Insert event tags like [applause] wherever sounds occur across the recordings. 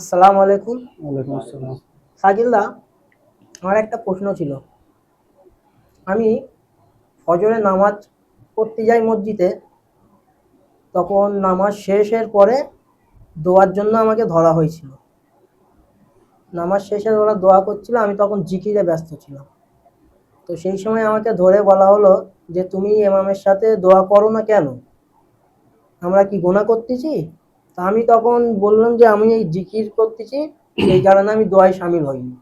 আসসালামু আলাইকুম। ওয়ালাইকুম আসসালাম। সাকিলদা আমার একটা প্রশ্ন ছিল। আমি ফজরে নামাজ পড়তে যাই মসজিদে তখন নামাজ শেষের পরে দোয়ার জন্য আমাকে ধরা হয়েছিল। নামাজ শেষে ওরা দোয়া করছিল আমি তখন জিকিরে ব্যস্ত ছিলাম। তো সেই সময় আমাকে ধরে বলা হলো যে তুমি এমামের সাথে দোয়া করো না কেন? আমরা কি গোনা করতেছি? তা আমি তখন বললাম যে আমি এই জিকির করতেছি, সেই কারণে আমি দোয়ায় সামিল হইনি।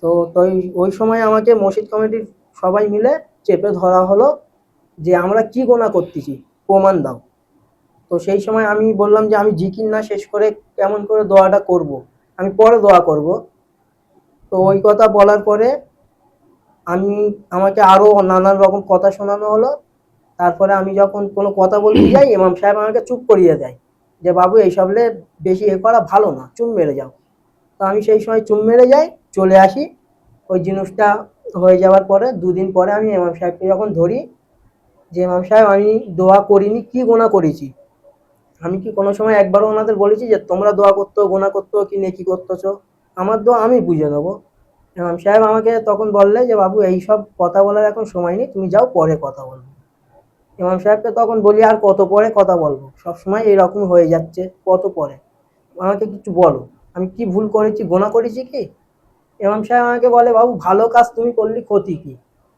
তো তো ওই- ওই সময় আমাকে মসজিদ কমিটির সবাই মিলে চেপে ধরা হলো যে আমরা কি গোনা করতেছি, প্রমাণ দাও। তো সেই সময় আমি বললাম যে আমি জিকির না শেষ করে কেমন করে দোয়াটা করব। আমি পরে দোয়া করব। তো ওই কথা বলার পরে আমি, আমাকে আরও নানান রকম কথা শোনানো হলো। তারপরে আমি যখন কোনো কথা বলতে যাই, ইমাম সাহেব আমাকে চুপ করিয়ে দেয়। যে বাবু এইসবলে বেশি এ করা ভালো না, চুম মেরে যাও। তো আমি সেই সময় চুম মেরে যাই, চলে আসি। ওই জিনিসটা হয়ে যাওয়ার পরে, দুদিন পরে আমি ইমাম সাহেবকে যখন ধরি, যে ইমাম সাহেব, আমি দোয়া করিনি, কি গোনা করেছি? আমি কি কোনো সময় একবারও ওনাদের বলেছি যে, তোমরা দোয়া করতো গোনা করতো কি নেকি করতেছো? আমার দোয়া আমি বুঝে নেব। ইমাম সাহেব আমাকে তখন বললে যে, বাবু এইসব কথা বলার এখন সময় নেই, তুমি যাও, পরে কথা বলব। ইমাম সাহেবকে তখন বলি আর কত পরে কথা বলব? সবসময় এরকম হয়ে যাচ্ছে কত পরে? আমাকে কিছু বলো। আমি কি ভুল করেছি গোনা করেছি কি? ইমাম সাহেব আমাকে বলে বাবু ভালো কাজ তুমি করলি ক্ষতি কি?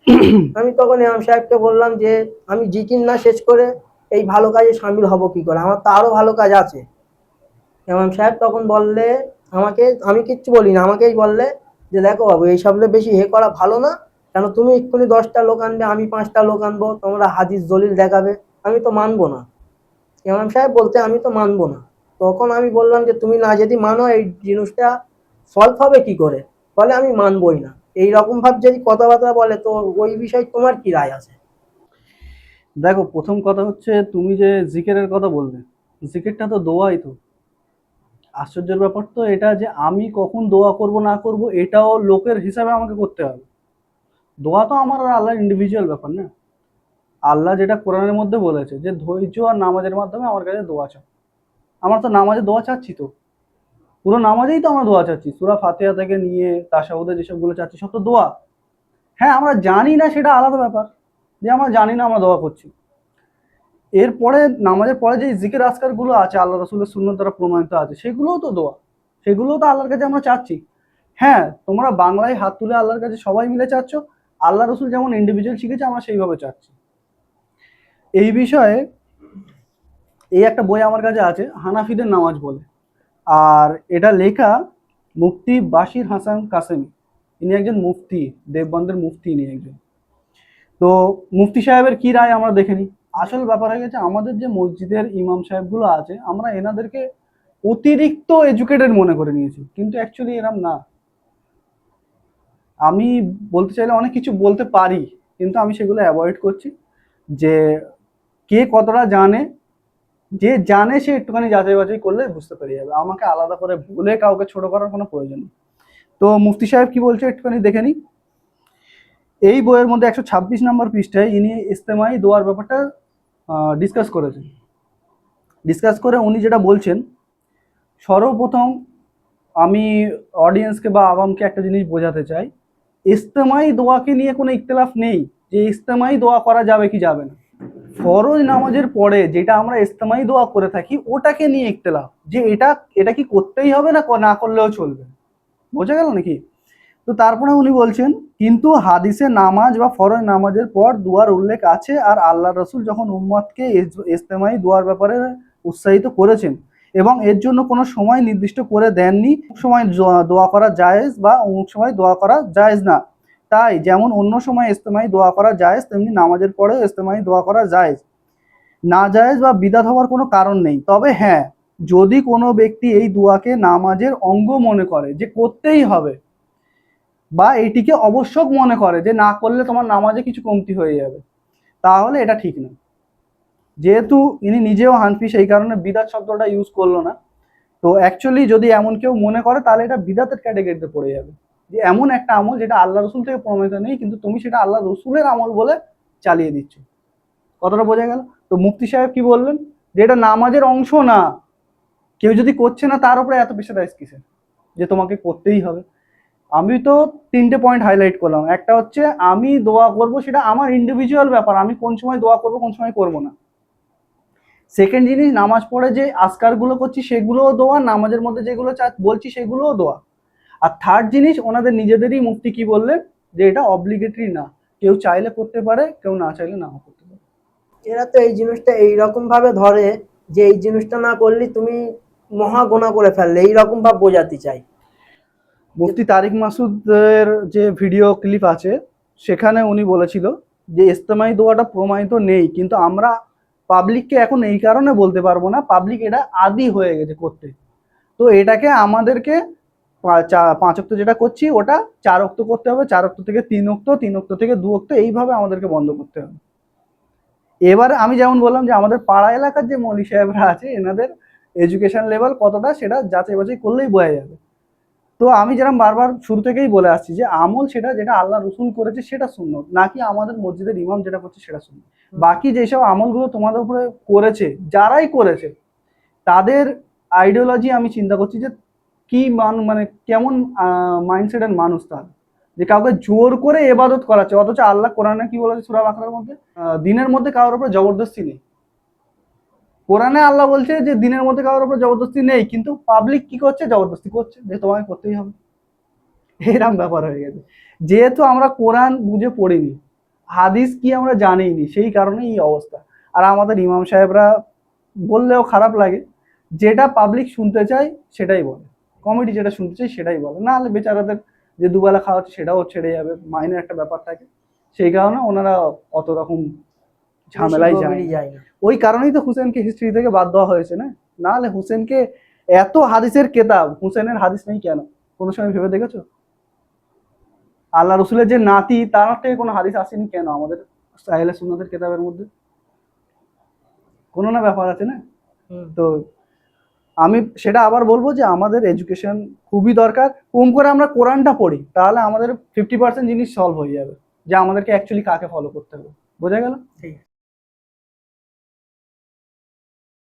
[coughs] আমি তখন ইমাম সাহেবকে বললাম যে আমি জিকির না শেষ করে এই ভালো কাজে সামিল হব কি করে? আমার তো আরও ভালো কাজ আছে। ইমাম সাহেব তখন বললে আমাকে আমি কিচ্ছু বলি না আমাকেই বললে যে দেখো বাবু এইসবলে বেশি হে করা ভালো না। কেন তুমি এক্ষুনি দশটা লোক আনবে, আমি পাঁচটা লোক আনব, তোমরা হাদিস দলিল দেখাবে, আমি তো মানবো না। ইমাম সাহেব বলতে, আমি তো মানবো না। তখন আমি বললাম যে, তুমি না যদি মানো, এই জিনিসটা সলভ হবে কি করে? বলে, আমি মানবই না। এই রকম ভাব যদি কথাবার্তা বলে, তো ওই বিষয়ে তোমার কি রায় আছে? দেখো, প্রথম কথা হচ্ছে, তুমি যে জিকেরের কথা বললে, জিকেরটা তো দোয়াই তো। আশ্চর্যের ব্যাপার তো এটা যে আমি কখন দোয়া করব না করব, এটাও লোকের হিসাবে আমাকে করতে হবে। দোয়া তো আমার আর আল্লাহর ইন্ডিভিজুয়াল ব্যাপার না। আল্লাহ যেটা কোরআনের মধ্যে বলেছে যে, ধৈর্য আর নামাজের মাধ্যমে আমার কাছে দোয়া চাও। আমরা তো নামাজে দোয়া চাচ্ছি তো। পুরো নামাজেই তো আমরা দোয়া চাচ্ছি। সুরা ফাতিহা থেকে নিয়ে, তাসাহুদে যেসবগুলো চাচ্ছি, সব তো দোয়া। হ্যাঁ আমরা জানি না সেটা আলাদা ব্যাপার। যে আমরা জানি না আমরা দোয়া করছি। এরপরে, নামাজের পরে যে জিকির আজকারগুলো আছে, আল্লাহ রসুলের শূন্য দ্বারা প্রমাণিত আছে, সেগুলোও তো দোয়া। সেগুলোও তো আল্লাহর কাছে আমরা চাচ্ছি। হ্যাঁ তোমরা বাংলায় হাত তুলে আল্লাহর কাছে সবাই মিলে চাচ্ছ আল্লাহ রসুল যেমন ইন্ডিভিজুয়াল শিখেছে, আমরা সেইভাবে চাচ্ছি। এই বিষয়ে এই একটা বই আমার কাছে আছে, হানাফিদের নামাজ বলে। আর এটা লেখা মুফতি বাশির হাসান কাসেমি। ইনি একজন মুফতি, দেববন্দের মুফতি ইনি একজন। তো মুফতি সাহেবের কি রায় আমরা দেখে নিই? আসল ব্যাপার হয়ে গেছে, আমাদের যে মসজিদের ইমাম সাহেবগুলো আছে, আমরা এনাদেরকে অতিরিক্ত এডুকেটেড মনে করে নিয়েছি। কিন্তু অ্যাকচুয়ালি এরম না। আমি বলতে চাইলে অনেক কিছু বলতে পারি, কিন্তু আমি সেগুলো অ্যাভয়েড করছি। যে কে কতটা জানে, যে জানে সে একটুখানি যাচাই বাছাই করলে বুঝতে পেরে যাবে। আমাকে আলাদা করে বলে কাউকে ছোট করার কোনো প্রয়োজন নেই। তো মুফতি সাহেব কি বলছে একটুখানি দেখে নিই। এই বইয়ের মধ্যে একশো ছাব্বিশ নম্বর পৃষ্ঠায় ইনি ইস্তেমাই দোয়ার ব্যাপারটা ডিসকাস করেছেন। ডিসকাস করে উনি যেটা বলছেন, সর্বপ্রথম আমি অডিয়েন্সকে বা আওয়ামকে একটা জিনিস বোঝাতে চাই। ইস্তেমাই দোয়াকে নিয়ে কোনো ইখতলাফ নেই, যে ইস্তেমাই দোয়া করা যাবে কি যাবে না। ফরজ নামাজের পরে যেটা আমরা ইস্তেমাই দোয়া করে থাকি, ওটাকে নিয়ে ইখতলাফ। যে এটা এটা কি করতেই হবে না না করলেও চলবে? বোঝা গেল নাকি? তো তারপরে উনি বলছেন, কিন্তু হাদিসে নামাজ বা ফরজ নামাজের পর দুয়ার উল্লেখ আছে, আর আল্লাহ রসুল যখন উম্মতকে ইজ- ইজতেমাই দোয়ার ব্যাপারে উৎসাহিত করেছেন এবং এর জন্য কোনো সময় নির্দিষ্ট করে দেননি। সময় দোয়া করা জায়েজ বা অমুক সময় দোয়া করা জায়েজ না। তাই যেমন অন্য সময় ইস্তেমাই দোয়া করা জায়েজ, তেমনি নামাজের পরেও ইস্তেমাই দোয়া করা জায়েজ। না জায়েজ বা বিদাত হওয়ার কোনো কারণ নেই। তবে হ্যাঁ যদি কোনো ব্যক্তি এই দোয়াকে নামাজের অঙ্গ মনে করে যে করতেই হবে বা এটিকে আবশ্যক মনে করে যে না করলে তোমার নামাজে কিছু কমতি হয়ে যাবে, তাহলে এটা ঠিক না। যেহেতু ইনি নিজেও হানফি, সেই কারণে বিদাত শব্দটা ইউজ করল না। তো অ্যাকচুয়ালি যদি এমন কেউ মনে করে, তাহলে এটা বিদাতের ক্যাটাগরিতে পড়ে যাবে। যে এমন একটা আমল যেটা আল্লাহ রসুল থেকে প্রমাণিত নেই, কিন্তু তুমি সেটা আল্লাহ রসুলের আমল বলে চালিয়ে দিচ্ছ। কতটা বোঝা গেল? তো মুফতি সাহেব কি বললেন? যে এটা নামাজের অংশ না। কেউ যদি করছে না, তার উপরে এত প্রেশারাইজ কিসে যে তোমাকে করতেই হবে। আমি তো তিনটে পয়েন্ট হাইলাইট করলাম। একটা হচ্ছে, আমি দোয়া করব, সেটা আমার ইন্ডিভিজুয়াল ব্যাপার। আমি কোন সময় দোয়া করব, কোন সময় করব না। সেকেন্ড জিনিস নামাজ পড়ে যে আজকারগুলো করছি সেগুলোও দোয়া নামাজের মধ্যে যেগুলো চা- বলছি সেগুলোও দোয়া। আর থার্ড জিনিস ওনাদের নিজেদেরই মুক্তি কি বললেন যে এটা অব্লিগেটরি না। কেউ চাইলে করতে পারে কেউ না চাইলে নাও করতে পারে। এরা তো এই জিনিসটা এইরকম ভাবে ধরে যে এই জিনিসটা না করলে তুমি মহা গোনা করে ফেললে। এইরকম ভাব বোঝাতে চাই। মুফতি তারিক মাসুদের যে ভিডিও ক্লিপ আছে সেখানে উনি বলেছিল যে ইস্তেমাই দোয়াটা প্রমাণিত নেই কিন্তু আমরা পাবলিককে এখন এই কারণে বলতে পারব না পাবলিক এটা আদি হয়ে গেছে করতে তো এটাকে আমাদেরকে পা- চা- পাঁচ অক্ট যেটা করছি, ওটা চার অক্ট করতে হবে, চার অক্ট থেকে তিন অক্ট তিন অক্ট থেকে দু অক্ট এইভাবে আমাদেরকে বন্ধ করতে হবে। এবার আমি যেমন বললাম যে আমাদের পাড়া এলাকার যে মৌলী সাহেবরা আছে, এনাদের এডুকেশন লেভেল কতটা সেটা যাচাই বাছাই করলেই বোঝা যাবে। তো আমি যেরকম বারবার শুরু থেকেই বলে আসছি যে আমল সেটা যেটা আল্লাহ রসুল করেছে সেটা শূন্য নাকি আমাদের মসজিদের ইমাম যেটা করছে সেটা শূন্য বাকি যেসব আমলগুলো তোমাদের উপরে করেছে, যারাই করেছে, তাদের আইডিওলজি আমি চিন্তা করছি যে কি মান মানে কেমন মাইন্ডসেটের মানুষ তার। যে কাউকে জোর করে এবাদত করাচ্ছে, অথচ আল্লাহ কোরআনে কি বলেছে সুরা বাকরার মধ্যে? দিনের মধ্যে কারোর উপরে জবরদস্তি নেই। কোরআনে আল্লাহ বলছে যে দিনের মধ্যে কারোর উপর জবরদস্তি নেই, কিন্তু পাবলিক কি করছে? জবরদস্তি করছে, যে তোমাকে করতেই হবে। এরকম ব্যাপার হয়ে গেছে। যেহেতু আমরা কোরআন বুঝে পড়িনি হাদিস কি আমরা জানিনি সেই কারণে এই অবস্থা। আর আমাদের ইমাম সাহেবরা বললেও খারাপ লাগে যেটা পাবলিক শুনতে চায় সেটাই বলে। কমেডি যেটা শুনতে চাই সেটাই বলে। না হলে বেচারাদের যে দুবেলা খাওয়া হচ্ছে সেটাও ছেড়ে যাবে মাইনের একটা ব্যাপার থাকে। সেই কারণে ওনারা অত রকম ঝামেলায় যায় ওই কারণেই তো হুসেনকে হিস্ট্রি থেকে বাদ দেওয়া হয়েছে না? নাহলে হুসেনকে এত হাদিসের কেতাব হুসেনের হাদিস নেই কেন? কোনো সময় ভেবে দেখেছ? আল্লাহ রসুলের যে নাতি তার থেকে কোনো হাদিস আসেনি কেন? আমাদের সাহেলে সুন্নাদের কেতাবের মধ্যে? কোনো না ব্যাপার আছে না? তো আমি সেটা আবার বলব যে আমাদের এডুকেশন খুবই দরকার। কম করে আমরা কোরআনটা পড়ি তাহলে আমাদের ফিফটি পার্সেন্ট জিনিস সলভ হয়ে যাবে যে আমাদেরকে অ্যাকচুয়ালি কাকে ফলো করতে হবে। বোঝা গেল? ঠিক। আছে